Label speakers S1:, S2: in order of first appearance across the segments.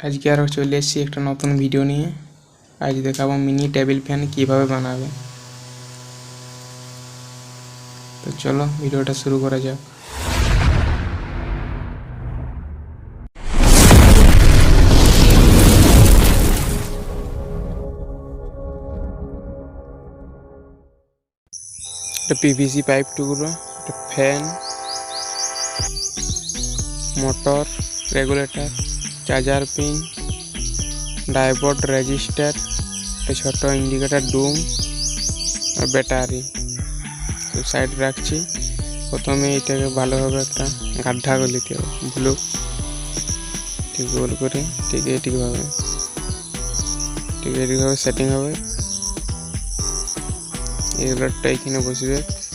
S1: আজকে আরও চলে এসেছি একটা নতুন ভিডিও নিয়ে। আজ দেখাবো মিনি টেবিল ফ্যান কীভাবে বানাবে। তো চলো ভিডিওটা শুরু করা যাক। একটা পিভিসি পাইপ টুকরো একটা fan motor regulator charger pin ডাইপড resistor একটা ছোট ইন্ডিকেটার ডুম আর ব্যাটারি তো সাইড রাখছি। প্রথমে এটাকে ভালোভাবে একটা গাড্ডা করে নিতে হবে। ব্লু ঠিক গোল করে ঠিক এইটিকভাবে। ঠিক এইটিকভাবে সেটিং হবে। এগুলোটা এখানে বসবে।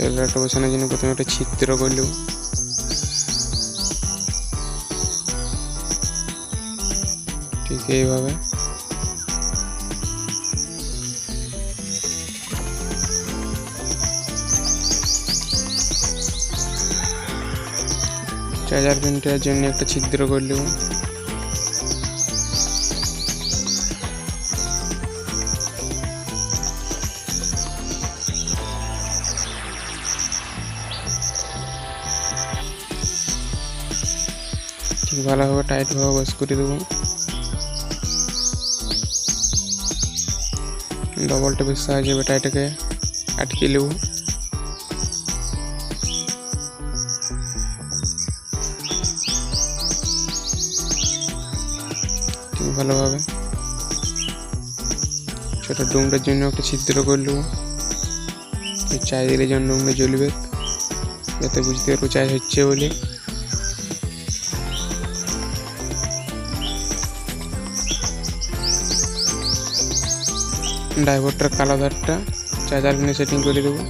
S1: এগুলোটা বসানোর জন্য প্রথমে একটা ছিদ্র করলেও। ঠিক এইভাবে। চার্জার পিনটার জন্য একটা ছিদ্র করলেও। ঠিক ভালোভাবে টাইটভাবে বস করে দেবো। ডবল টেপের সাহায্যে ব্যাটারিটাকে আটকে নেব। ঠিক ভালোভাবে। ছোট ডুমটার জন্য একটা ছিদ্র করে নেব। চাই দিলে যেন ডুমটা জ্বলবে, যাতে বুঝতে পারব চাই হচ্ছে বলে। ডাইভারটার কালো ধারটা, চার্জার পিনে সেটিং করে দেবো।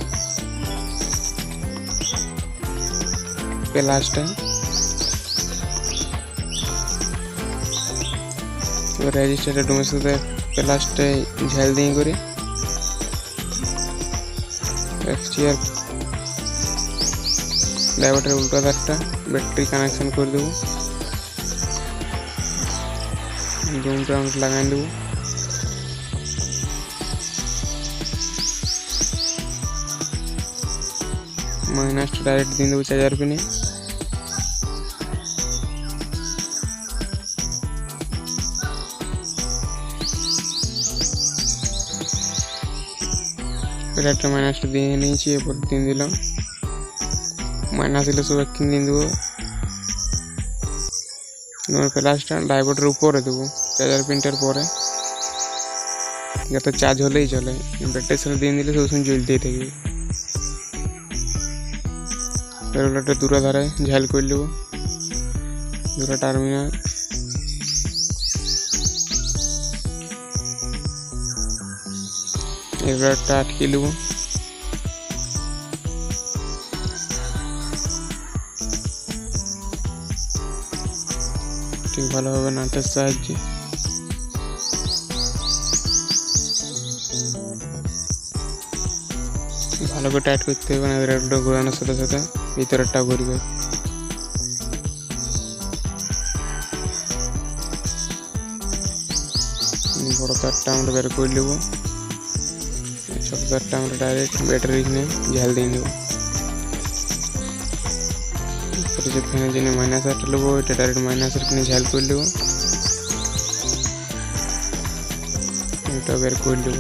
S1: প্লাসটা। এবার রেজিস্টারটা সাথে প্লাসটাই ঝাল দিয়ে করে। এক্সটিআর ডাইভারটার উল্টো ধারটা ব্যাটারি কানেকশন করে দেবো। ডোমটা আমরা লাগাই দেবো। মাইনাসটা ডাইরেক্ট দিয়ে দেবো চার্জার পিনে একটা মাইনাসটা দিয়ে নিয়েছি, এরপর দিয়ে দিলাম। মাইনাস দিলে সব একদিন দিয়ে দেবো। প্লাসটা ডাইভোটের উপরে দেবো চার্জার পিনটার পরে। যাতে চার্জ হলেই চলে। ব্যাটারির সাথে দিয়ে দিলে সবসময় জ্বলতেই থাকবে রেগুলেটর দূরে ধারে ঝাল করে নেব। দূরে টার্মিনাল রেগুলেটরটা আটকে নেব। ঠিক ভালোভাবে নাটের সাহায্যে। ভালো করে টাইট করতে হবে না রেগুলেটর ঘোরানোর সাথে সাথে ভিতরেরটা ঘুরবে। বড় তারটা আমরা বের করে নেব। ছোট তারটা আমরা ডাইরেক্ট ব্যাটারি নিয়ে ঝাল দিয়ে নেব। যে ফ্যানের জন্য মাইনাস আটটা নেব, এটা ডাইরেক্ট মাইনাসের কিনে ঝাল করে নেব। এটা বের করে নেব।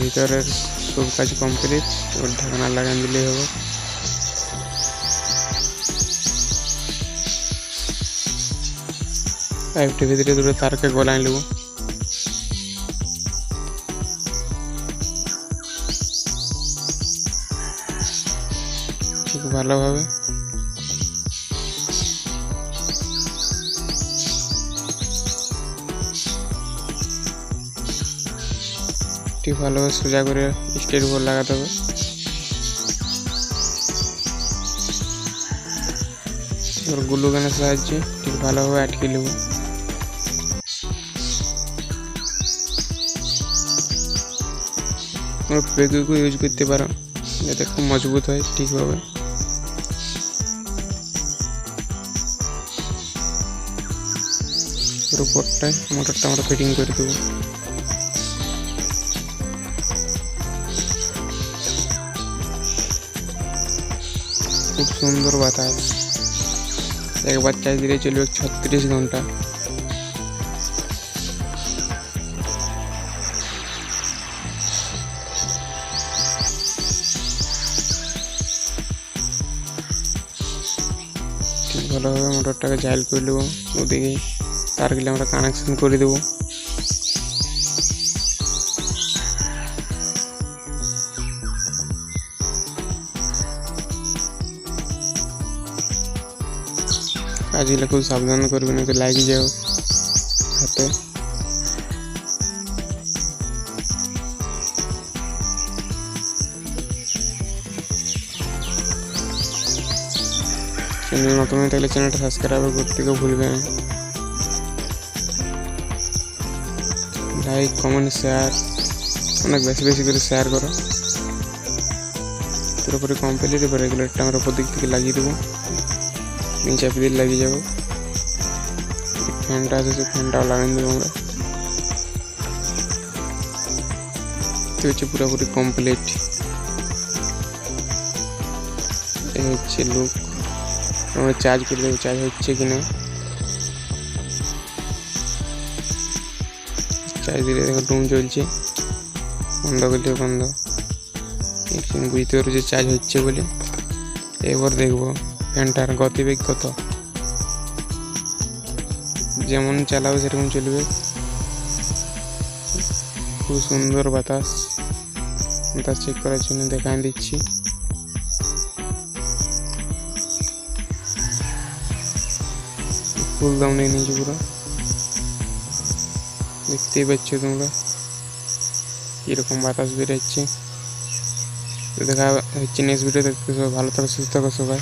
S1: ভিতরের সব কাজ কমপ্লিট ওর ঢাকনা লাগান দিলেই হবে। পাইপটি ভিতরে দুটো তারকে গলায় নেব। ঠিক ভালোভাবে ঠিক ভালোভাবে সোজা করে স্টের উপর লাগাতে হবে। এবার গ্লু সাহায্যে ঠিক ভালোভাবে আটকে নেব। তোমরা ইউজ করতে পারো, যাতে খুব মজবুত হয় ঠিকভাবে। উপরটায় মোটরটা আমরা ফিটিং করে দেবো। খুব সুন্দর বাতাস। একবার চার্জ দিলে চলবে ছত্রিশ ঘণ্টা। ভালোভাবে মোটরটাকে জাইল করে নেব। ওদিকে তারগুলো আমরা কানেকশন করে দেবো। কাজগুলো খুব সাবধানে করবে না লাগিয়ে যাও হাতে। চ্যানেল নতুন হয়ে থাকলে চ্যানেলটা সাবস্ক্রাইব করতে কেউ ভুলবে না। লাইক কমেন্ট শেয়ার অনেক বেশি বেশি করে শেয়ার করো। পুরোপুরি কমপ্লিট এবার রেগুলেটরটা আমরা ওপর দিক থেকে লাগিয়ে দেবো। নিচে চাপি দিয়ে লাগিয়ে যাব। ফ্যানটা আছে ফ্যানটাও লাগিয়ে দেবো আমরা। তো হচ্ছে পুরোপুরি কমপ্লিট হচ্ছে লুক আমরা চার্জ করে দেবো চার্জ হচ্ছে কিনা। চার্জ দিলে দেখো ডুম চলছে বন্ধ করলে বন্ধ। বুঝতে পারব যে চার্জ হচ্ছে বলে। এবার দেখব। ফ্যানটার গতিবেগ কত? যেমন চালাবে সেরকম চলবে। খুব সুন্দর বাতাস। বাতাস চেক করার জন্য দেখাই দিচ্ছি। ফুল দাম নিয়ে নিয়েছি পুরো। দেখতেই পাচ্ছ তোমরা। কীরকম বাতাস বেরোচ্ছে দেখা হচ্ছে নেক্সট ভিডিও দেখতে সবাই ভালো থাকো, সুস্থ থাকো সবাই।